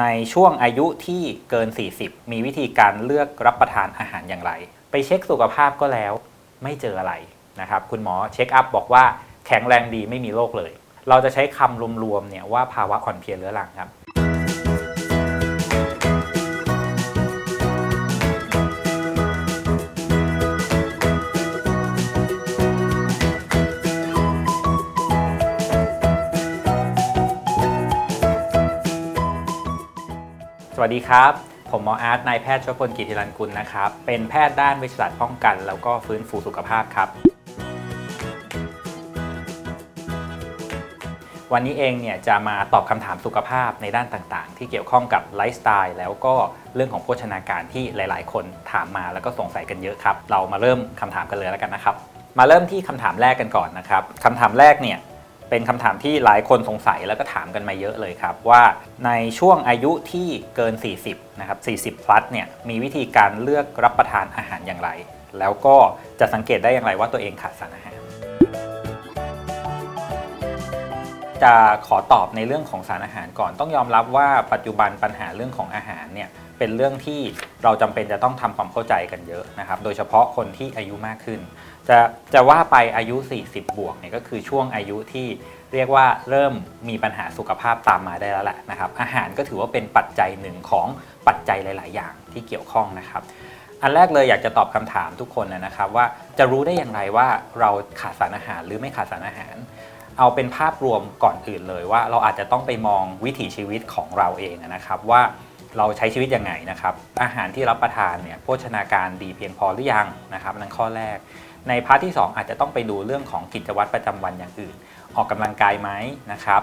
ในช่วงอายุที่เกิน 40 มีวิธีการเลือกรับประทานอาหารอย่างไร ไปเช็คสุขภาพก็แล้ว ไม่เจออะไรนะครับ คุณหมอเช็คอัพบอกว่าแข็งแรงดีไม่มีโรคเลย เราจะใช้คำรวมๆเนี่ยว่าภาวะอ่อนเพลียเรื้อรังครับ สวัสดีครับ ผมหมออาร์ตนายแพทย์ชวพลกิติรันกุลนะครับ เป็นแพทย์ด้านวิชาป้องกัน แล้วก็ฟื้นฟูสุขภาพครับ วันนี้เองเนี่ยจะมาตอบคำถามสุขภาพในด้านต่างๆ ที่เกี่ยวข้องกับไลฟ์สไตล์แล้วก็เรื่องของโภชนาการที่หลาย ๆ คนถามมาแล้วก็สงสัยกันเยอะครับ เรามาเริ่มคำถามกันเลยแล้วกันนะครับ มาเริ่มที่คำถามแรกกันก่อนนะครับคำถามแรกเนี่ย เป็นคำถามที่หลายคนสงสัยแล้วก็ถามกันมาเยอะเลยครับ ว่าในช่วงอายุที่เกิน 40 นะครับ 40 plus เนี่ยมีวิธีการเลือกรับประทานอาหารอย่างไร แล้วก็จะสังเกตได้อย่างไรว่าตัวเองขาดสารอาหาร จะขอตอบในเรื่องของสารอาหารก่อน ต้องยอมรับว่าปัจจุบันปัญหาเรื่องของอาหารเนี่ยเป็นเรื่องที่เราจำเป็นจะต้องทำความเข้าใจกันเยอะนะครับ โดยเฉพาะคนที่อายุมากขึ้น จะจะว่าไปอายุ 40 บวกเนี่ยก็คือช่วงอายุที่เรียกว่าเริ่มมีปัญหาสุขภาพตามมาได้แล้วแหละนะครับ อาหารก็ถือว่าเป็นปัจจัยหนึ่งของปัจจัยหลาย ๆ อย่างที่เกี่ยวข้องนะครับ อันแรกเลยอยากจะตอบคำถามทุกคนนะครับว่าจะรู้ได้อย่างไรว่าเราขาดสารอาหารหรือไม่ขาดสารอาหาร เอาเป็นภาพรวมก่อนอื่นเลยว่าเราอาจจะต้องไปมองวิถีชีวิตของเราเองนะครับ ว่าเราใช้ชีวิตยังไงนะครับ อาหารที่รับประทานเนี่ยโภชนาการดีเพียงพอหรือยังนะครับนั่นข้อแรก ในพาร์ทที่ 2 อาจจะต้องไปดูเรื่องของกิจวัตรประจำวันอย่างอื่น ออกกำลังกายไหมนะครับ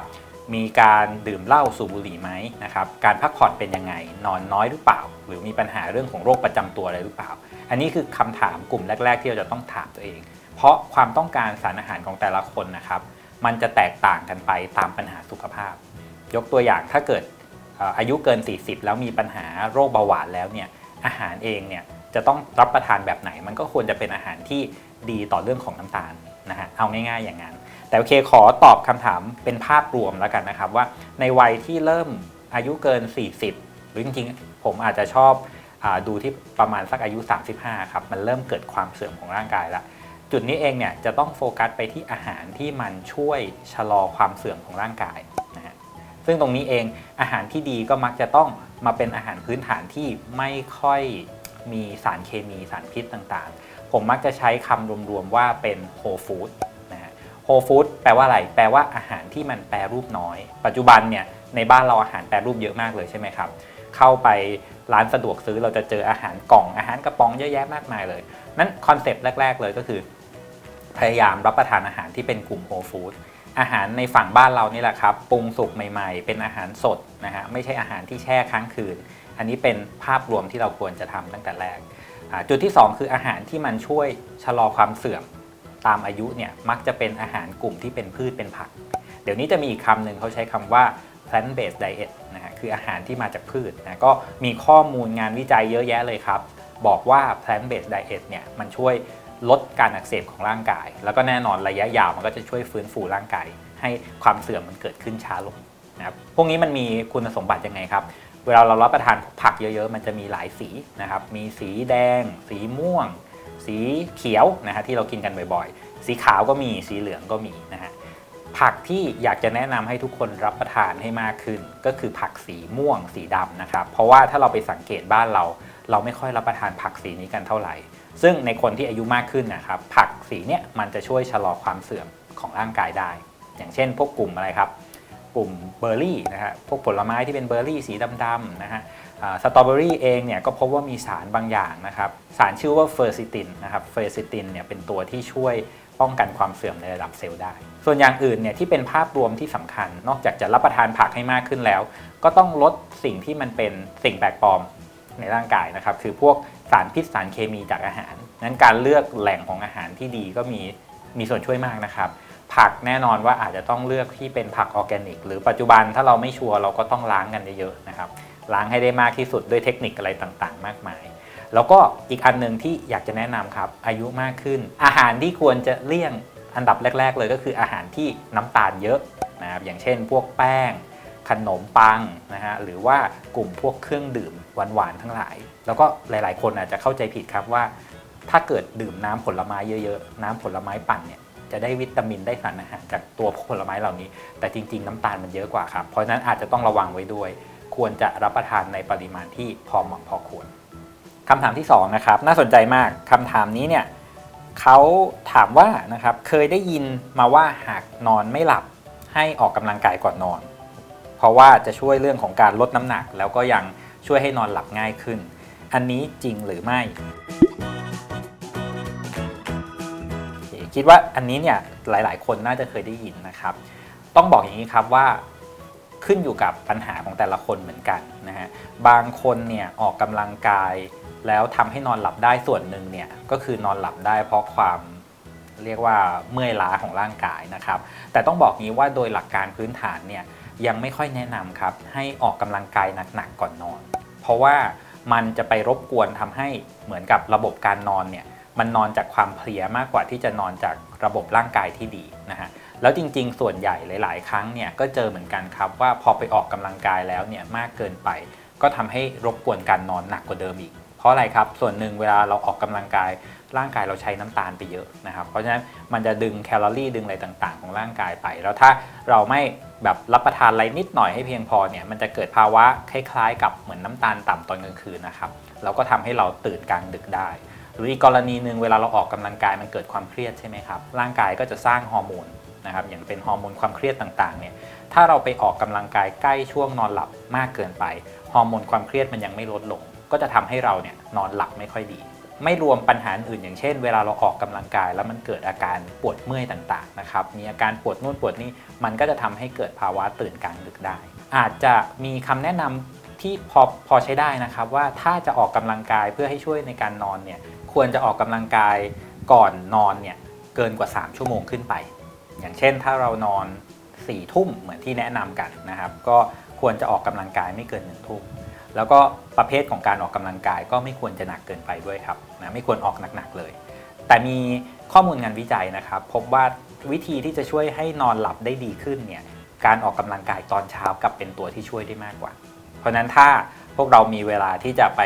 มีการดื่มเหล้าสูบบุหรี่ไหมนะครับ การพักผ่อนเป็นยังไง นอนน้อยหรือเปล่า หรือมีปัญหาเรื่องของโรคประจำตัวอะไรหรือเปล่า อันนี้คือคำถามกลุ่มแรก ๆ ที่เราจะต้องถามตัวเอง เพราะความต้องการสารอาหารของแต่ละคนนะครับ มันจะแตกต่างกันไปตามปัญหาสุขภาพ ยกตัวอย่างถ้าเกิดอายุเกิน 40 แล้วมีปัญหาโรคเบาหวานแล้วเนี่ยอาหารเองเนี่ยจะต้องรับประทานแบบไหน มันก็ควรจะเป็นอาหารที่ดีต่อเรื่องของน้ำตาลนะฮะเอาง่ายๆอย่างนั้น แต่โอเคขอตอบคำถามเป็นภาพรวมแล้วกันนะครับว่าในวัยที่เริ่มอายุเกิน 40 หรือจริงๆ ผมอาจจะชอบอดูที่ประมาณสักอายุ 35 ครับ มันเริ่มเกิดความเสื่อมของร่างกายแล้ว จุดนี้เองเนี่ยจะต้องโฟกัสไปที่อาหารที่มันช่วยชะลอความเสื่อมของร่างกายนะฮะซึ่งตรงนี้เองอาหารที่ดีก็มักจะต้องมาเป็นอาหารพื้นฐานที่ไม่ค่อยมีสารเคมีสารพิษต่างๆ ผมมักจะใช้คำรวมๆว่าเป็นโฮฟู้ดนะฮะโฮฟู้ดแปลว่าอะไร แปลว่าอาหารที่มันแปรรูปน้อย ปัจจุบันเนี่ยในบ้านเราอาหารแปรรูปเยอะมากเลยใช่ไหมครับ เข้าไปร้านสะดวกซื้อเราจะเจออาหารกล่องอาหารกระป๋องเยอะแยะมากมายเลย นั้นคอนเซปต์แรก ๆ เลยก็คือ พยายามรับประทานอาหารที่เป็นกลุ่มโฮฟู้ดอาหารในฝั่งบ้านเรานี่แหละครับปรุงสุกใหม่ๆ เป็นอาหารสดนะฮะไม่ใช่อาหารที่แช่ค้างคืน อันนี้เป็นภาพรวมที่เราควรจะทำตั้งแต่แรก จุดที่ 2 คืออาหารที่มันช่วยชะลอความเสื่อมตามอายุเนี่ยมักจะเป็นอาหารกลุ่มที่เป็นพืชเป็นผัก เดี๋ยวนี้จะมีอีกคำหนึ่งเขาใช้คำว่า plant based diet นะฮะคืออาหารที่มาจากพืชนะก็มีข้อมูลงานวิจัยเยอะแยะเลยครับ บอกว่า plant based diet เนี่ยมันช่วย ลดการอักเสบของร่างกาย แล้วก็แน่นอนระยะยาวมันก็จะช่วยฟื้นฟูร่างกาย ให้ความเสื่อมมันเกิดขึ้นช้าลงนะครับพวกนี้มันมีคุณสมบัติยังไงครับ เวลาเรารับประทานผักเยอะๆ มันจะมีหลายสีนะครับ มีสีแดง สีม่วง สีเขียวนะฮะที่เรากินกันบ่อยๆ สีขาวก็มีสีเหลืองก็มีนะฮะผักที่อยากจะแนะนำให้ทุกคนรับประทานให้มากขึ้น ก็คือผักสีม่วงสีดำนะครับ เพราะว่าถ้าเราไปสังเกตบ้านเรา เราไม่ค่อยรับประทานผักสีนี้กันเท่าไหร่ ซึ่งในคนที่อายุมากขึ้นนะครับ ผักสีเนี่ยมันจะช่วยชะลอความเสื่อมของร่างกายได้ อย่างเช่น พวกกลุ่มอะไรครับ กลุ่มเบอร์รี่นะฮะพวกผลไม้ที่เป็นเบอร์รี่สีดำๆนะฮะสตรอเบอรี่เองเนี่ยก็พบว่ามีสารบางอย่างนะครับ สารชื่อว่าเฟอร์ซิตินนะครับเฟอร์ซิตินเนี่ยเป็นตัวที่ช่วยป้องกันความเสื่อมในระดับเซลล์ได้ ส่วนอย่างอื่นเนี่ยที่เป็นภาพรวมที่สำคัญ นอกจากจะรับประทานผักให้มากขึ้นแล้ว ก็ต้องลดสิ่งที่มันเป็นสิ่งแปลกปลอม ในร่างกายนะครับคือพวกสารพิษสารเคมีจากอาหารนั้นการเลือกแหล่งของอาหารที่ดีก็มีมีส่วนช่วยมากนะครับ ผักแน่นอนว่าอาจจะต้องเลือกที่เป็นผักออร์แกนิก หรือปัจจุบันถ้าเราไม่ชัวร์เราก็ต้องล้างกันเยอะๆนะครับล้างให้ได้มากที่สุดด้วยเทคนิคอะไรต่างๆ มากมาย แล้วก็อีกอันหนึ่งที่อยากจะแนะนำครับอายุมากขึ้น อาหารที่ควรจะเลี่ยงอันดับแรก ๆ เลยก็คืออาหารที่น้ำตาลเยอะนะครับอย่างเช่น พวกแป้ง ขนมปังนะฮะหรือว่ากลุ่มพวกเครื่องดื่มหวานๆทั้งหลาย แล้วก็หลาย ๆ คนอาจจะเข้าใจผิดครับว่า ถ้าเกิดดื่มน้ำผลไม้เยอะๆน้ำผลไม้ปั่นเนี่ยจะได้วิตามินได้สารอาหารจากตัวผลไม้เหล่านี้ แต่จริง ๆ น้ำตาลมันเยอะกว่าครับ เพราะฉะนั้นอาจจะต้องระวังไว้ด้วย ควรจะรับประทานในปริมาณที่พอเหมาะพอควรคำถามที่สองนะครับน่าสนใจมากคำถามนี้เนี่ยเขาถามว่านะครับเคยได้ยินมาว่าหากนอนไม่หลับให้ออกกำลังกายก่อนนอน ราะว่าจะช่วยเรื่องของการลดน้ำหนัก แล้วก็ยังช่วยให้นอนหลับง่ายขึ้น อันนี้จริงหรือไม่ คิดว่าอันนี้เนี่ยหลาย ๆ คนน่าจะเคยได้ยินนะครับ ต้องบอกอย่างนี้ครับว่าขึ้นอยู่กับปัญหาของแต่ละคนเหมือนกันนะฮะ บางคนเนี่ยออกกำลังกายแล้วทำให้นอนหลับได้ส่วนหนึ่งเนี่ยก็คือนอนหลับได้เพราะความเรียกว่าเมื่อยล้าของร่างกายนะครับ แต่ต้องบอกงี้ว่าโดยหลักการพื้นฐานเนี่ย ยังไม่ค่อยแนะนำครับ ให้ออกกำลังกายหนักๆก่อนนอน เพราะว่ามันจะไปรบกวนทำให้เหมือนกับระบบการนอนเนี่ยมันนอนจากความเพลียมากกว่าที่จะนอนจากระบบร่างกายที่ดีนะฮะแล้วจริงๆ ส่วนใหญ่หลาย ๆ ครั้งเนี่ยก็เจอเหมือนกันครับว่าพอไปออกกำลังกายแล้วเนี่ยมากเกินไป ก็ทำให้รบกวนการนอนหนักกว่าเดิมอีก เพราะอะไรครับส่วนหนึ่งเวลาเราออกกำลังกาย ร่างกายเราใช้น้ำตาลไปเยอะนะครับ เพราะฉะนั้นมันจะดึงแคลอรี่ดึงอะไรต่างๆ ของร่างกายไป แล้วถ้าเราไม่แบบรับประทานอะไรนิดหน่อยให้เพียงพอเนี่ยมันจะเกิดภาวะคล้ายๆ กับเหมือนน้ำตาลต่ำตอนกลางคืนนะครับแล้วก็ทำให้เราตื่นกลางดึกได้ หรืออีกกรณีหนึ่งเวลาเราออกกำลังกายมันเกิดความเครียดใช่ไหมครับร่างกายก็จะสร้างฮอร์โมนนะครับอย่างเป็นฮอร์โมนความเครียดต่างๆเนี่ยถ้าเราไปออกกำลังกายใกล้ช่วงนอนหลับมากเกินไปฮอร์โมนความเครียดมันยังไม่ลดลง ก็จะทำให้เราเนี่ยนอนหลับไม่ค่อยดี ไม่รวมปัญหาอื่น อย่างเช่น เวลาเราออกกำลังกาย แล้วมันเกิดอาการปวดเมื่อยต่างๆนะครับมีอาการปวดนู่นปวดนี่มันก็จะทำให้เกิดภาวะตื่นกลางดึกได้ อาจจะมีคำแนะนำที่พอพอใช้ได้นะครับว่าถ้าจะออกกำลังกายเพื่อให้ช่วยในการนอนเนี่ยควรจะออกกำลังกายก่อนนอนเนี่ยเกินกว่า 3 ชั่วโมงขึ้นไป อย่างเช่นถ้าเรานอน4ี่ทุ่มเหมือนที่แนะนำกันนะครับ ก็ควรจะออกกำลังกายไม่เกิน1นึ่ทุ่ม แล้วก็ประเภทของการออกกำลังกายก็ไม่ควรจะหนักเกินไปด้วยครับนะไม่ควรออกหนักๆเลย แต่มีข้อมูลงานวิจัยนะครับ พบว่าวิธีที่จะช่วยให้นอนหลับได้ดีขึ้นเนี่ยการออกกำลังกายตอนเช้ากับเป็นตัวที่ช่วยได้มากกว่า เพราะฉะนั้นถ้าพวกเรามีเวลาที่จะไป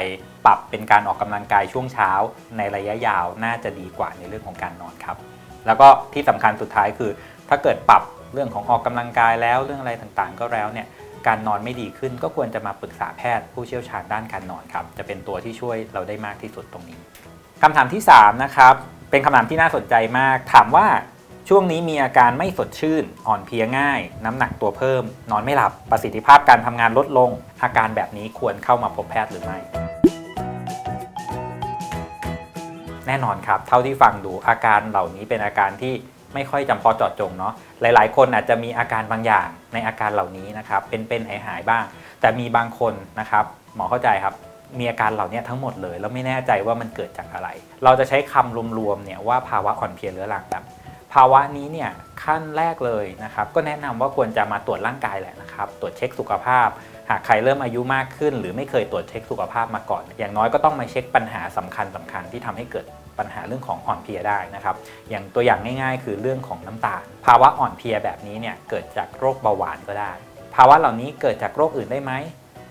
ปรับเป็นการออกกำลังกายช่วงเช้า ในระยะยาวน่าจะดีกว่าในเรื่องของการนอนครับ แล้วก็ที่สำคัญสุดท้ายคือ ถ้าเกิดปรับเรื่องของออกกำลังกายแล้วเรื่องอะไรต่างๆ ก็แล้วเนี่ย การนอนไม่ดีขึ้น ก็ควรจะมาปรึกษาแพทย์ผู้เชี่ยวชาญด้านการนอนครับ จะเป็นตัวที่ช่วยเราได้มากที่สุดตรงนี้คำถามที่ 3 นะครับ เป็นคำถามที่น่าสนใจมาก ถามว่าช่วงนี้มีอาการไม่สดชื่น อ่อนเพลียง่าย น้ำหนักตัวเพิ่ม นอนไม่หลับ ประสิทธิภาพการทำงานลดลง อาการแบบนี้ควรเข้ามาพบแพทย์หรือไม่แน่นอนครับ เท่าที่ฟังดูอาการเหล่านี้เป็นอาการที่ ไม่ค่อยจำเพาะเจาะจงเนาะหลาย ๆ คนอาจจะมีอาการบางอย่างในอาการเหล่านี้นะครับเป็นๆหายหายๆบ้าง แต่มีบางคนนะครับหมอเข้าใจครับมีอาการเหล่านี้ทั้งหมดเลย แล้วไม่แน่ใจว่ามันเกิดจากอะไร เราจะใช้คำรวมๆเนี่ยว่าภาวะอ่อนเพลียเรื้อรังครับภาวะนี้เนี่ยขั้นแรกเลยนะครับก็แนะนำว่าควรจะมาตรวจร่างกายแหละนะครับ ตรวจเช็คสุขภาพ หากใครเริ่มอายุมากขึ้น หรือไม่เคยตรวจเช็คสุขภาพมาก่อน อย่างน้อยก็ต้องมาเช็คปัญหาสำคัญสคัญที่ทำให้เกิดปัญหาเรื่องของอ่อนเพลียได้นะครับ อย่างตัวอย่างง่ายๆ คือเรื่องของน้ำตาล ภาวะอ่อนเพลียแบบนี้เนี่ยเกิดจากโรคเบาหวานก็ได้ ภาวะเหล่านี้เกิดจากโรคอื่นได้ไหม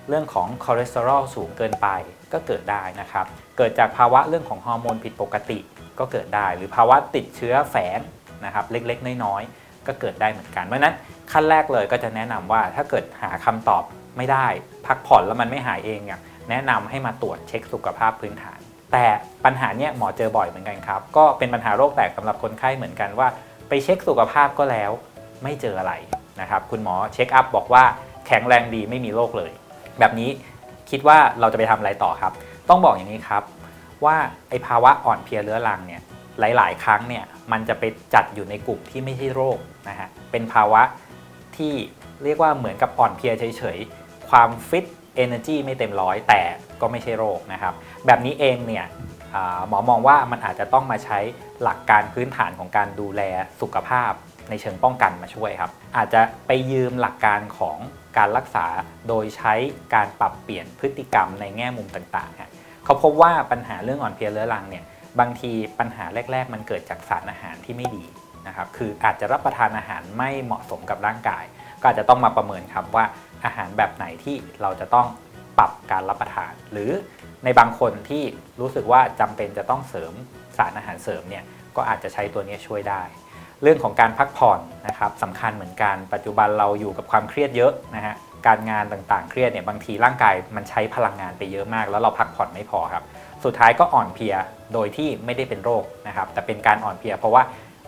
เรื่องของคอเลสเตอรอลสูงเกินไปก็เกิดได้นะครับ เกิดจากภาวะเรื่องของฮอร์โมนผิดปกติก็เกิดได้ หรือภาวะติดเชื้อแฝงนะครับเล็กๆ น้อยๆ ก็เกิดได้เหมือนกัน เพราะฉะนั้นขั้นแรกเลยก็จะแนะนำว่าถ้าเกิดหาคำตอบ ไม่ได้ พักผ่อนแล้วมันไม่หายเองเนี่ยแนะนำให้มาตรวจเช็คสุขภาพพื้นฐาน แต่ปัญหาเนี้ยหมอเจอบ่อยเหมือนกันครับ ก็เป็นปัญหาโรคแตกสำหรับคนไข้เหมือนกันว่า ไปเช็คสุขภาพก็แล้ว ไม่เจออะไรนะครับคุณหมอเช็คอัพบอกว่าแข็งแรงดีไม่มีโรคเลย แบบนี้คิดว่าเราจะไปทำอะไรต่อครับ ต้องบอกอย่างนี้ครับ ว่าไอภาวะอ่อนเพลียเรื้อรังเนี่ยหลาย ๆ ครั้งเนี่ยมันจะไปจัดอยู่ในกลุ่มที่ไม่ใช่โรคนะฮะเป็นภาวะที่เรียกว่าเหมือนกับอ่อนเพลียเฉย ความฟิต energy ไม่เต็มร้อยแต่ก็ไม่ใช่โรคนะครับ แบบนี้เองเนี่ยหมอมองว่ามันอาจจะต้องมาใช้หลักการพื้นฐานของการดูแลสุขภาพในเชิงป้องกันมาช่วยครับ อาจจะไปยืมหลักการของการรักษาโดยใช้การปรับเปลี่ยนพฤติกรรมในแง่มุมต่างๆเขาพบว่าปัญหาเรื่องอ่อนเพลียเรื้อรังเนี่ยบางทีปัญหาแรก ๆ มันเกิดจากสารอาหารที่ไม่ดีนะครับคืออาจจะรับประทานอาหารไม่เหมาะสมกับร่างกาย ก็อาจจะต้องมาประเมินครับว่าอาหารแบบไหนที่เราจะต้องปรับการรับประทาน หรือในบางคนที่รู้สึกว่าจำเป็นจะต้องเสริมสารอาหารเสริมเนี่ยก็อาจจะใช้ตัวนี้ช่วยได้ เรื่องของการพักผ่อนนะครับสำคัญเหมือนกันปัจจุบันเราอยู่กับความเครียดเยอะนะฮะการงานต่างๆเครียดเนี่ยบางทีร่างกายมันใช้พลังงานไปเยอะมาก แล้วเราพักผ่อนไม่พอครับ สุดท้ายก็อ่อนเพลียโดยที่ไม่ได้เป็นโรคนะครับแต่เป็นการอ่อนเพลียเพราะว่า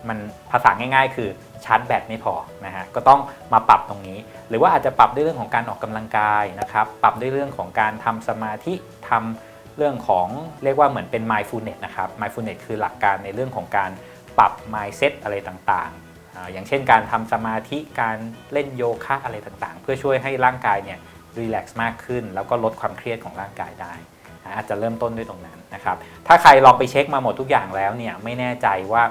มันภาษาง่าย ๆ คือชาร์จแบตไม่พอนะฮะก็ต้องมาปรับตรงนี้ หรือว่าอาจจะปรับด้วยเรื่องของการออกกำลังกายนะครับปรับด้วยเรื่องของการทำสมาธิทำเรื่องของเรียกว่าเหมือนเป็น mindfulness นะครับ mindfulness คือหลักการในเรื่องของการปรับ mindset อะไรต่างๆ อย่างเช่นการทำสมาธิการเล่นโยคะอะไรต่างๆ เพื่อช่วยให้ร่างกายเนี่ยรีแลกซ์มากขึ้น แล้วก็ลดความเครียดของร่างกายได้อาจจะเริ่มต้นด้วยตรงนั้นนะครับถ้าใครลองไปเช็คมาหมดทุกอย่างแล้วเนี่ยไม่แน่ใจว่า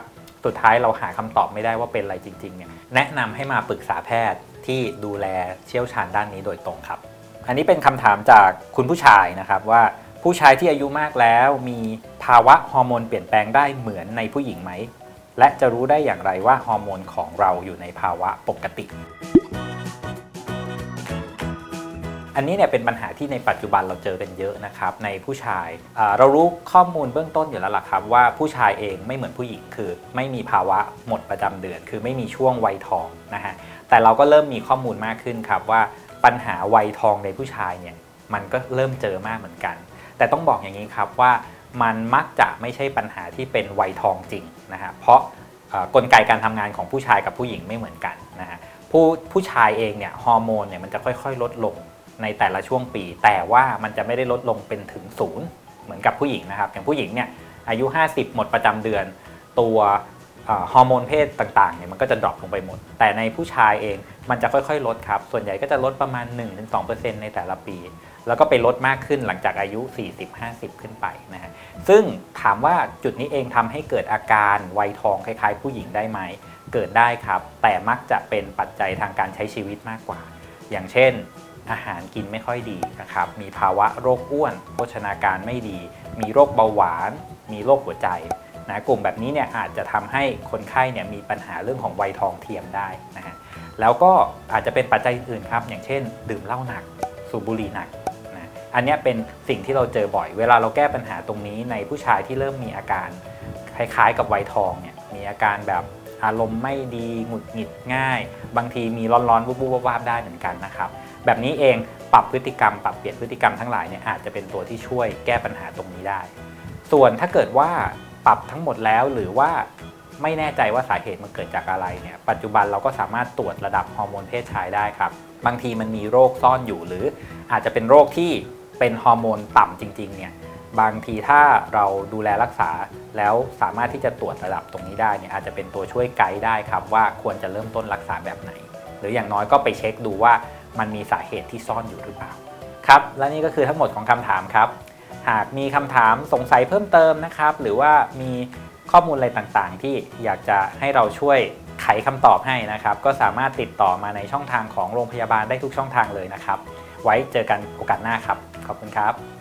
สุดท้ายเราหาคำตอบไม่ได้ว่าเป็นอะไรจริงๆเนี่ยแนะนำให้มาปรึกษาแพทย์ที่ดูแลเชี่ยวชาญด้านนี้โดยตรงครับ อันนี้เป็นคำถามจากคุณผู้ชายนะครับว่าผู้ชายที่อายุมากแล้วมีภาวะฮอร์โมนเปลี่ยนแปลงได้เหมือนในผู้หญิงไหม และจะรู้ได้อย่างไรว่าฮอร์โมนของเราอยู่ในภาวะปกติ อันนี้เนี่ยเป็นปัญหาที่ในปัจจุบันเราเจอกันเยอะนะครับในผู้ชาย เรารู้ข้อมูลเบื้องต้นอยู่แล้วล่ะครับ ว่าผู้ชายเองไม่เหมือนผู้หญิงคือ ไม่มีภาวะหมดประจำเดือน คือไม่มีช่วงวัยทองนะฮะแต่เราก็เริ่มมีข้อมูลมากขึ้นครับว่าปัญหาวัยทองในผู้ชายเนี่ยมันก็เริ่มเจอมากเหมือนกัน แต่ต้องบอกอย่างนี้ครับว่ามันมักจะไม่ใช่ปัญหาที่เป็นวัยทองจริงนะฮะเพราะกลไกการทำงานของผู้ชายกับผู้หญิงไม่เหมือนกันนะฮะผู้ผู้ชายเองเนี่ยฮอร์โมนเนี่ยมันจะค่อยๆ ลดลง ในแต่ละช่วงปี แต่ว่ามันจะไม่ได้ลดลงเป็นถึงศูนย์เหมือนกับผู้หญิงนะครับ อย่างผู้หญิงเนี่ยอายุ 50 หมดประจำเดือน ตัวฮอร์โมนเพศต่างๆเนี่ยมันก็จะดรอปลงไปหมด แต่ในผู้ชายเองมันจะค่อยๆ ลดครับ ส่วนใหญ่ก็จะลดประมาณ 1-2%ในแต่ละปี แล้วก็ไปลดมากขึ้นหลังจากอายุ 40-50 ขึ้นไปนะฮะซึ่งถามว่าจุดนี้เองทำให้เกิดอาการวัยทองคล้ายๆ ผู้หญิงได้ไหม เกิดได้ครับ แต่มักจะเป็นปัจจัยทางการใช้ชีวิตมากกว่า อย่างเช่น อาหารกินไม่ค่อยดีนะครับ มีภาวะโรคอ้วน โภชนาการไม่ดี มีโรคเบาหวาน มีโรคหัวใจนะกลุ่มแบบนี้เนี่ยอาจจะทำให้คนไข้เนี่ยมีปัญหาเรื่องของวัยทองเทียมได้นะฮะแล้วก็อาจจะเป็นปัจจัยอื่นครับ อย่างเช่น ดื่มเหล้าหนัก สูบบุหรี่หนักนะอันนี้เป็นสิ่งที่เราเจอบ่อย เวลาเราแก้ปัญหาตรงนี้ในผู้ชายที่เริ่มมีอาการคล้ายๆ กับวัยทองเนี่ยมีอาการแบบอารมณ์ไม่ดีหงุดหงิดง่าย บางทีมีร้อนๆวูบๆวาบๆได้เหมือนกันนะครับ แบบนี้เองปรับพฤติกรรม ปรับเปลี่ยนพฤติกรรมทั้งหลายเนี่ยอาจจะเป็นตัวที่ช่วยแก้ปัญหาตรงนี้ได้ ส่วนถ้าเกิดว่าปรับทั้งหมดแล้วหรือว่าไม่แน่ใจว่าสาเหตุมันเกิดจากอะไรเนี่ยปัจจุบันเราก็สามารถตรวจระดับฮอร์โมนเพศชายได้ครับ บางทีมันมีโรคซ่อนอยู่หรืออาจจะเป็นโรคที่เป็นฮอร์โมนต่ำจริงๆเนี่ยบางทีถ้าเราดูแลรักษาแล้วสามารถที่จะตรวจระดับตรงนี้ได้เนี่ยอาจจะเป็นตัวช่วยไกด์ได้ครับว่าควรจะเริ่มต้นรักษาแบบไหน หรืออย่างน้อยก็ไปเช็คดูว่า มันมีสาเหตุที่ซ่อนอยู่หรือเปล่าครับ และนี่ก็คือทั้งหมดของคำถามครับ หากมีคำถามสงสัยเพิ่มเติมนะครับ หรือว่ามีข้อมูลอะไรต่างๆ ที่อยากจะให้เราช่วยไขคำตอบให้นะครับ ก็สามารถติดต่อมาในช่องทางของโรงพยาบาลได้ทุกช่องทางเลยนะครับ ไว้เจอกันโอกาสหน้าครับ ขอบคุณครับ